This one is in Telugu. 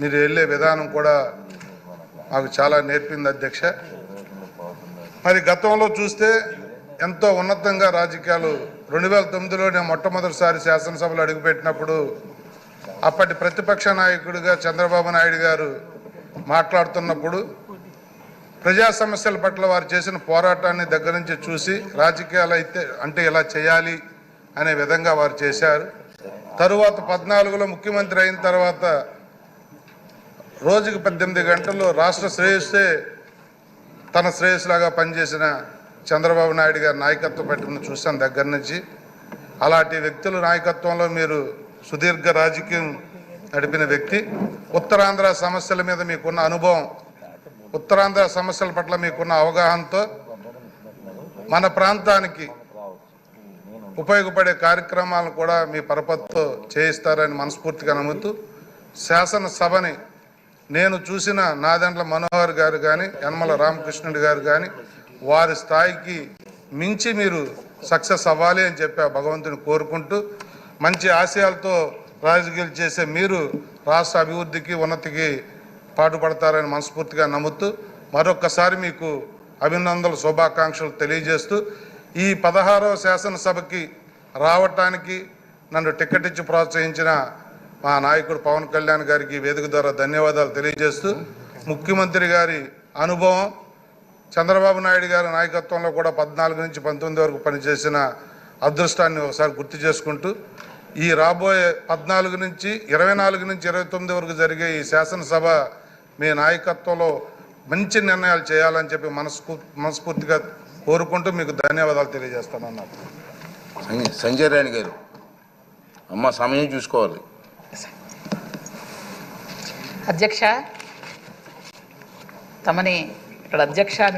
మీరు వెళ్ళే విధానం కూడా మాకు చాలా నేర్పింది అధ్యక్ష. మరి గతంలో చూస్తే ఎంతో ఉన్నతంగా రాజకీయాలు రెండు వేల తొమ్మిదిలో నేను మొట్టమొదటిసారి శాసనసభలో అడుగుపెట్టినప్పుడు అప్పటి ప్రతిపక్ష నాయకుడిగా చంద్రబాబు నాయుడు గారు మాట్లాడుతున్నప్పుడు ప్రజా సమస్యల పట్ల వారు చేసిన పోరాటాన్ని దగ్గర నుంచి చూసి రాజకీయాలు అయితే అంటే ఇలా చేయాలి అనే విధంగా వారు చేశారు. తరువాత పద్నాలుగులో ముఖ్యమంత్రి అయిన తర్వాత రోజుకు పద్దెనిమిది గంటల్లో రాష్ట్ర శ్రేయస్సే తన శ్రేయస్సులాగా పనిచేసిన చంద్రబాబు నాయుడు గారి నాయకత్వం పట్టుకుని చూసాను దగ్గర నుంచి. అలాంటి వ్యక్తుల నాయకత్వంలో మీరు సుదీర్ఘ రాజకీయం నడిపిన వ్యక్తి. ఉత్తరాంధ్ర సమస్యల మీద మీకున్న అనుభవం ఉత్తరాంధ్ర సమస్యల పట్ల మీకున్న అవగాహనతో మన ప్రాంతానికి ఉపయోగపడే కార్యక్రమాలను కూడా మీ పరపతితో చేయిస్తారని మనస్ఫూర్తిగా నమ్ముతూ శాసనసభని నేను చూసిన నాదండ్ల మనోహర్ గారు కానీ యనమల రామకృష్ణుడు గారు కానీ వారి స్థాయికి మించి మీరు సక్సెస్ అవ్వాలి అని చెప్పి ఆ భగవంతుని కోరుకుంటూ మంచి ఆశయాలతో రాజకీయాలు చేసే మీరు రాష్ట్ర అభివృద్ధికి ఉన్నతికి పాటుపడతారని మనస్ఫూర్తిగా నమ్ముతూ మరొక్కసారి మీకు అభినందనలు శుభాకాంక్షలు తెలియజేస్తూ ఈ పదహారవ శాసనసభకి రావటానికి నన్ను టికెట్ ఇచ్చి ప్రోత్సహించిన మా నాయకుడు పవన్ కళ్యాణ్ గారికి వేదిక ద్వారా ధన్యవాదాలు తెలియజేస్తూ ముఖ్యమంత్రి గారి అనుభవం చంద్రబాబు నాయుడు గారి నాయకత్వంలో కూడా పద్నాలుగు నుంచి పంతొమ్మిది వరకు పనిచేసిన అదృష్టాన్ని ఒకసారి గుర్తు చేసుకుంటూ ఈ రాబోయే పద్నాలుగు నుంచి ఇరవై నాలుగు నుంచి ఇరవై తొమ్మిది వరకు జరిగే ఈ శాసనసభ మీ నాయకత్వంలో మంచి నిర్ణయాలు చేయాలని చెప్పి మనస్ఫూ మనస్ఫూర్తిగా కోరుకుంటూ మీకు ధన్యవాదాలు తెలియజేస్తాను అన్నారు సంజయ్ సంజయ్ రాణి గారు అమ్మ సమయం చూసుకోవాలి. అధ్యక్ష తమని ఇక్కడ అధ్యక్ష అని